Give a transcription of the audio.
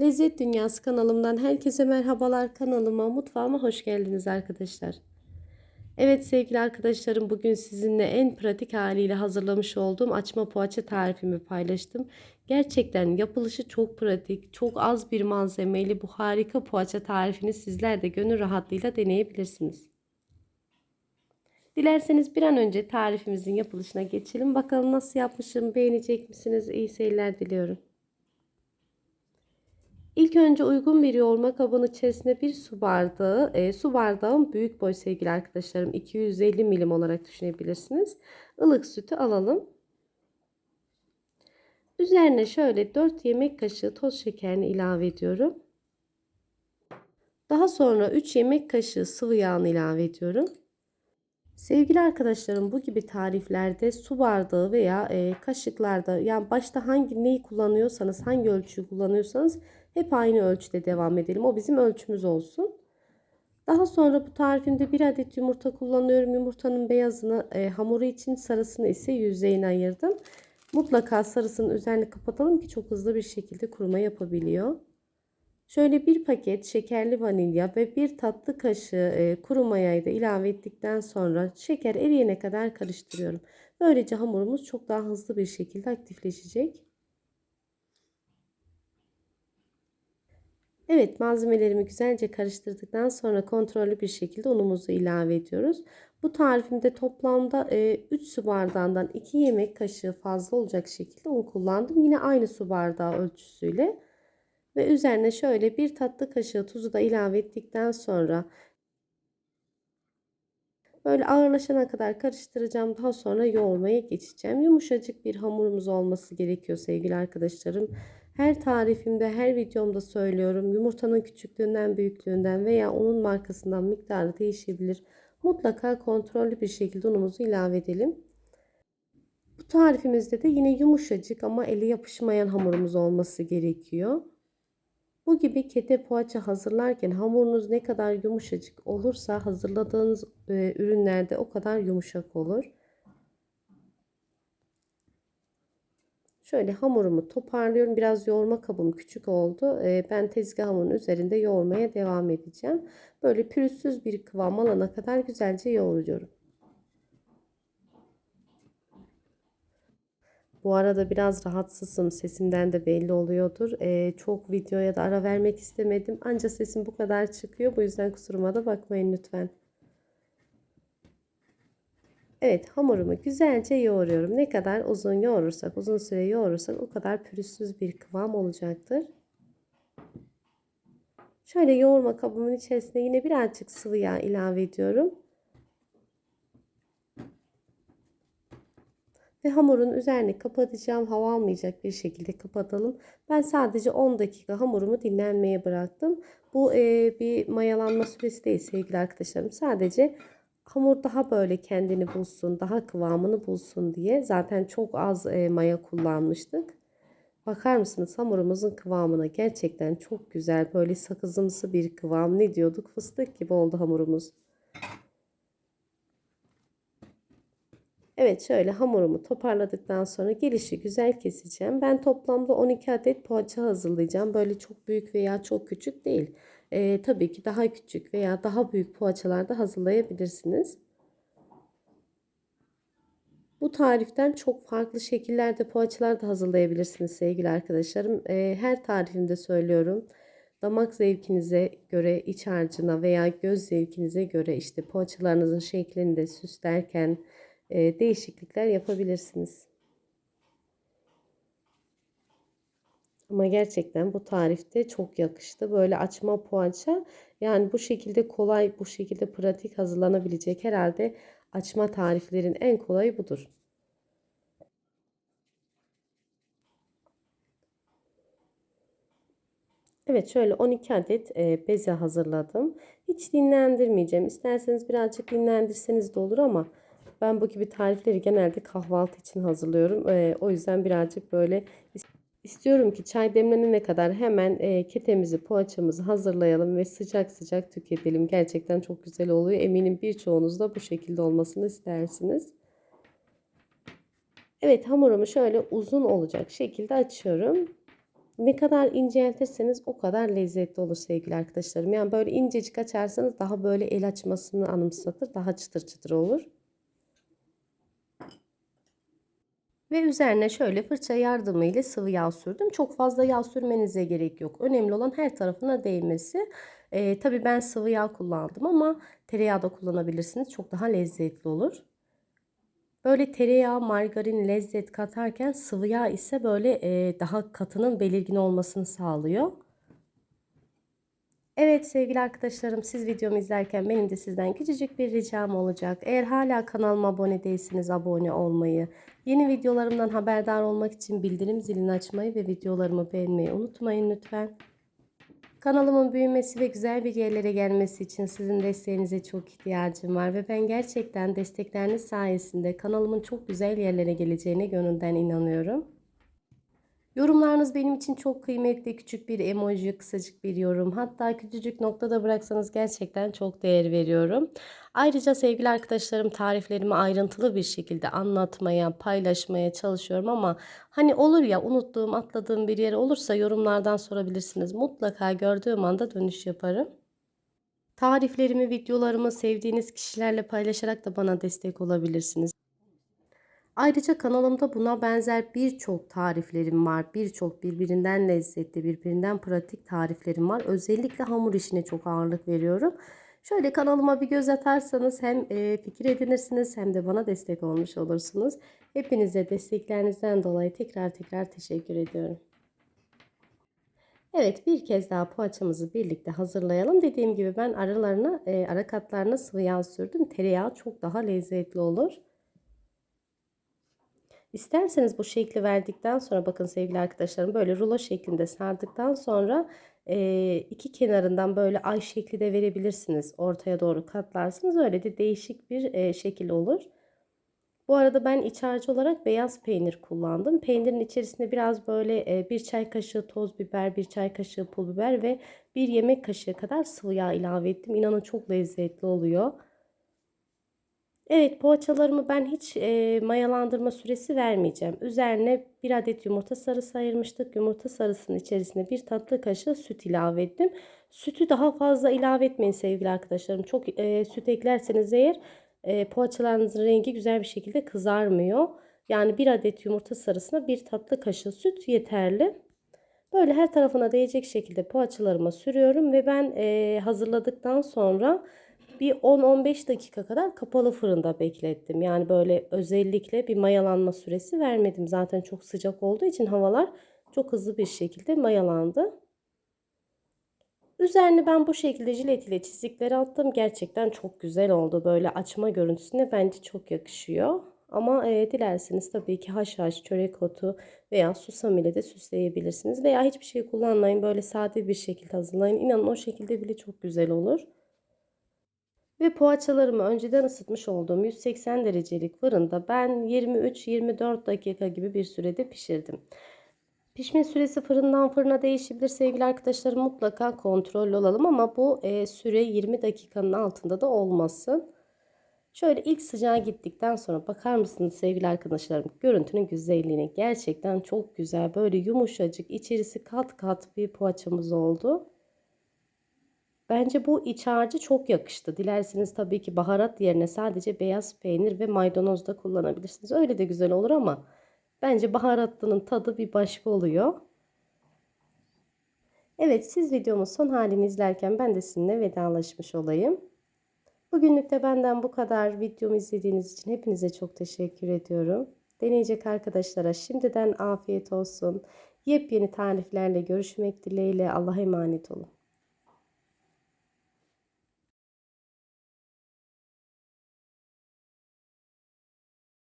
Lezzet Dünyası kanalımdan herkese merhabalar. Kanalıma, mutfağıma hoş geldiniz arkadaşlar. Evet sevgili arkadaşlarım bugün sizinle en pratik haliyle hazırlamış olduğum açma poğaça tarifimi paylaştım. Gerçekten yapılışı çok pratik, çok az bir malzemeyle bu harika poğaça tarifini sizler de gönül rahatlığıyla deneyebilirsiniz. Dilerseniz bir an önce tarifimizin yapılışına geçelim. Bakalım nasıl yapmışım, beğenecek misiniz? İyi seyirler diliyorum. İlk önce uygun bir yoğurma kabının içerisine bir su bardağı, e, su bardağım büyük boy sevgili arkadaşlarım 250 milim olarak düşünebilirsiniz. Ilık sütü alalım. Üzerine şöyle 4 yemek kaşığı toz şekerini ilave ediyorum. Daha sonra 3 yemek kaşığı sıvı yağını ilave ediyorum. Sevgili arkadaşlarım bu gibi tariflerde su bardağı veya e, kaşıklarda yani başta hangi neyi kullanıyorsanız hangi ölçüyü kullanıyorsanız hep aynı ölçüde devam edelim. O bizim ölçümüz olsun. Daha sonra bu tarifimde bir adet yumurta kullanıyorum. Yumurtanın beyazını e, hamuru için sarısını ise yüzeyine ayırdım. Mutlaka sarısının üzerini kapatalım ki çok hızlı bir şekilde kuruma yapabiliyor. Şöyle bir paket şekerli vanilya ve bir tatlı kaşığı e, kuru mayayı da ilave ettikten sonra şeker eriyene kadar karıştırıyorum. Böylece hamurumuz çok daha hızlı bir şekilde aktifleşecek. Evet malzemelerimi güzelce karıştırdıktan sonra kontrollü bir şekilde unumuzu ilave ediyoruz. Bu tarifimde toplamda e, 3 su bardağından 2 yemek kaşığı fazla olacak şekilde un kullandım. Yine aynı su bardağı ölçüsüyle. Ve üzerine şöyle bir tatlı kaşığı tuzu da ilave ettikten sonra böyle ağırlaşana kadar karıştıracağım. Daha sonra yoğurmaya geçeceğim. Yumuşacık bir hamurumuz olması gerekiyor sevgili arkadaşlarım. Her tarifimde, her videomda söylüyorum. Yumurtanın küçüklüğünden, büyüklüğünden veya unun markasından miktarı değişebilir. Mutlaka kontrollü bir şekilde unumuzu ilave edelim. Bu tarifimizde de yine yumuşacık ama eli yapışmayan hamurumuz olması gerekiyor. Bu gibi kete poğaça hazırlarken hamurunuz ne kadar yumuşacık olursa hazırladığınız e, ürünlerde o kadar yumuşak olur. Şöyle hamurumu toparlıyorum. Biraz yoğurma kabım küçük oldu. E, ben tezgahımın üzerinde yoğurmaya devam edeceğim. Böyle pürüzsüz bir kıvam alana kadar güzelce yoğuruyorum. Bu arada biraz rahatsızım. Sesimden de belli oluyordur. Ee, çok videoya da ara vermek istemedim. Ancak sesim bu kadar çıkıyor. Bu yüzden kusuruma da bakmayın lütfen. Evet hamurumu güzelce yoğuruyorum. Ne kadar uzun yoğurursak, uzun süre yoğurursak o kadar pürüzsüz bir kıvam olacaktır. Şöyle yoğurma kabımın içerisine yine birazcık sıvı yağ ilave ediyorum. Ve hamurun üzerini kapatacağım. Hava almayacak bir şekilde kapatalım. Ben sadece 10 dakika hamurumu dinlenmeye bıraktım. Bu e, bir mayalanma süresi değil sevgili arkadaşlarım. Sadece hamur daha böyle kendini bulsun, daha kıvamını bulsun diye. Zaten çok az e, maya kullanmıştık. Bakar mısınız hamurumuzun kıvamına gerçekten çok güzel böyle sakızımsı bir kıvam ne diyorduk fıstık gibi oldu hamurumuz. Evet şöyle hamurumu toparladıktan sonra gelişi güzel keseceğim. Ben toplamda 12 adet poğaça hazırlayacağım. Böyle çok büyük veya çok küçük değil. Ee, tabii ki daha küçük veya daha büyük poğaçalar da hazırlayabilirsiniz. Bu tariften çok farklı şekillerde poğaçalar da hazırlayabilirsiniz sevgili arkadaşlarım. Ee, her tarifimde söylüyorum. Damak zevkinize göre iç harcına veya göz zevkinize göre işte poğaçalarınızın şeklini de süslerken e, değişiklikler yapabilirsiniz. Ama gerçekten bu tarifte çok yakıştı. Böyle açma poğaça yani bu şekilde kolay, bu şekilde pratik hazırlanabilecek herhalde açma tariflerin en kolayı budur. Evet şöyle 12 adet e, beze hazırladım. Hiç dinlendirmeyeceğim. İsterseniz birazcık dinlendirseniz de olur ama ben bu gibi tarifleri genelde kahvaltı için hazırlıyorum. E, o yüzden birazcık böyle istiyorum ki çay demlenene kadar hemen e, ketemizi, poğaçamızı hazırlayalım ve sıcak sıcak tüketelim. Gerçekten çok güzel oluyor. Eminim birçoğunuz da bu şekilde olmasını istersiniz. Evet hamurumu şöyle uzun olacak şekilde açıyorum. Ne kadar inceltirseniz o kadar lezzetli olur sevgili arkadaşlarım. Yani böyle incecik açarsanız daha böyle el açmasını anımsatır. Daha çıtır çıtır olur. Ve üzerine şöyle fırça yardımıyla sıvı yağ sürdüm. Çok fazla yağ sürmenize gerek yok. Önemli olan her tarafına değmesi. Ee, tabii ben sıvı yağ kullandım ama tereyağı da kullanabilirsiniz. Çok daha lezzetli olur. Böyle tereyağı, margarin lezzet katarken sıvı yağ ise böyle e, daha katının belirgin olmasını sağlıyor. Evet sevgili arkadaşlarım siz videomu izlerken benim de sizden küçücük bir ricam olacak. Eğer hala kanalıma abone değilseniz abone olmayı, yeni videolarımdan haberdar olmak için bildirim zilini açmayı ve videolarımı beğenmeyi unutmayın lütfen. Kanalımın büyümesi ve güzel bir yerlere gelmesi için sizin desteğinize çok ihtiyacım var ve ben gerçekten destekleriniz sayesinde kanalımın çok güzel yerlere geleceğine gönülden inanıyorum. Yorumlarınız benim için çok kıymetli. Küçük bir emoji, kısacık bir yorum. Hatta küçücük noktada bıraksanız gerçekten çok değer veriyorum. Ayrıca sevgili arkadaşlarım tariflerimi ayrıntılı bir şekilde anlatmaya, paylaşmaya çalışıyorum ama hani olur ya unuttuğum, atladığım bir yer olursa yorumlardan sorabilirsiniz. Mutlaka gördüğüm anda dönüş yaparım. Tariflerimi, videolarımı sevdiğiniz kişilerle paylaşarak da bana destek olabilirsiniz. Ayrıca kanalımda buna benzer birçok tariflerim var. Birçok birbirinden lezzetli, birbirinden pratik tariflerim var. Özellikle hamur işine çok ağırlık veriyorum. Şöyle kanalıma bir göz atarsanız hem e, fikir edinirsiniz hem de bana destek olmuş olursunuz. Hepinize desteklerinizden dolayı tekrar tekrar teşekkür ediyorum. Evet bir kez daha poğaçamızı birlikte hazırlayalım. Dediğim gibi ben aralarına, e, ara katlarına sıvı yağ sürdüm. Tereyağı çok daha lezzetli olur. İsterseniz bu şekli verdikten sonra bakın sevgili arkadaşlarım böyle rulo şeklinde sardıktan sonra e, iki kenarından böyle ay şekli de verebilirsiniz. Ortaya doğru katlarsınız. Öyle de değişik bir e, şekil olur. Bu arada ben iç harcı olarak beyaz peynir kullandım. Peynirin içerisinde biraz böyle e, bir çay kaşığı toz biber, bir çay kaşığı pul biber ve bir yemek kaşığı kadar sıvı yağ ilave ettim. İnanın çok lezzetli oluyor. Evet poğaçalarımı ben hiç e, mayalandırma süresi vermeyeceğim. Üzerine bir adet yumurta sarısı ayırmıştık. Yumurta sarısının içerisine bir tatlı kaşığı süt ilave ettim. Sütü daha fazla ilave etmeyin sevgili arkadaşlarım. Çok e, süt eklerseniz eğer e, poğaçalarınızın rengi güzel bir şekilde kızarmıyor. Yani bir adet yumurta sarısına bir tatlı kaşığı süt yeterli. Böyle her tarafına değecek şekilde poğaçalarıma sürüyorum ve ben e, hazırladıktan sonra bir 10-15 dakika kadar kapalı fırında beklettim. Yani böyle özellikle bir mayalanma süresi vermedim. Zaten çok sıcak olduğu için havalar çok hızlı bir şekilde mayalandı. Üzerine ben bu şekilde jilet ile çizikleri attım. Gerçekten çok güzel oldu. Böyle açma görüntüsüne bence çok yakışıyor. Ama e, dilerseniz tabii ki haşhaş, çörek otu veya susam ile de süsleyebilirsiniz. Veya hiçbir şey kullanmayın. Böyle sade bir şekilde hazırlayın. İnanın o şekilde bile çok güzel olur. Ve poğaçalarımı önceden ısıtmış olduğum 180 derecelik fırında ben 23-24 dakika gibi bir sürede pişirdim. Pişme süresi fırından fırına değişebilir sevgili arkadaşlarım mutlaka kontrol olalım ama bu e, süre 20 dakikanın altında da olmasın. Şöyle ilk sıcağı gittikten sonra bakar mısınız sevgili arkadaşlarım görüntünün güzelliğine gerçekten çok güzel böyle yumuşacık içerisi kat kat bir poğaçamız oldu. Bence bu iç harcı çok yakıştı. Dilerseniz tabii ki baharat yerine sadece beyaz peynir ve maydanoz da kullanabilirsiniz. Öyle de güzel olur ama bence baharatlının tadı bir başka oluyor. Evet siz videomun son halini izlerken ben de sizinle vedalaşmış olayım. Bugünlük de benden bu kadar. Videomu izlediğiniz için hepinize çok teşekkür ediyorum. Deneyecek arkadaşlara şimdiden afiyet olsun. Yepyeni tariflerle görüşmek dileğiyle Allah'a emanet olun.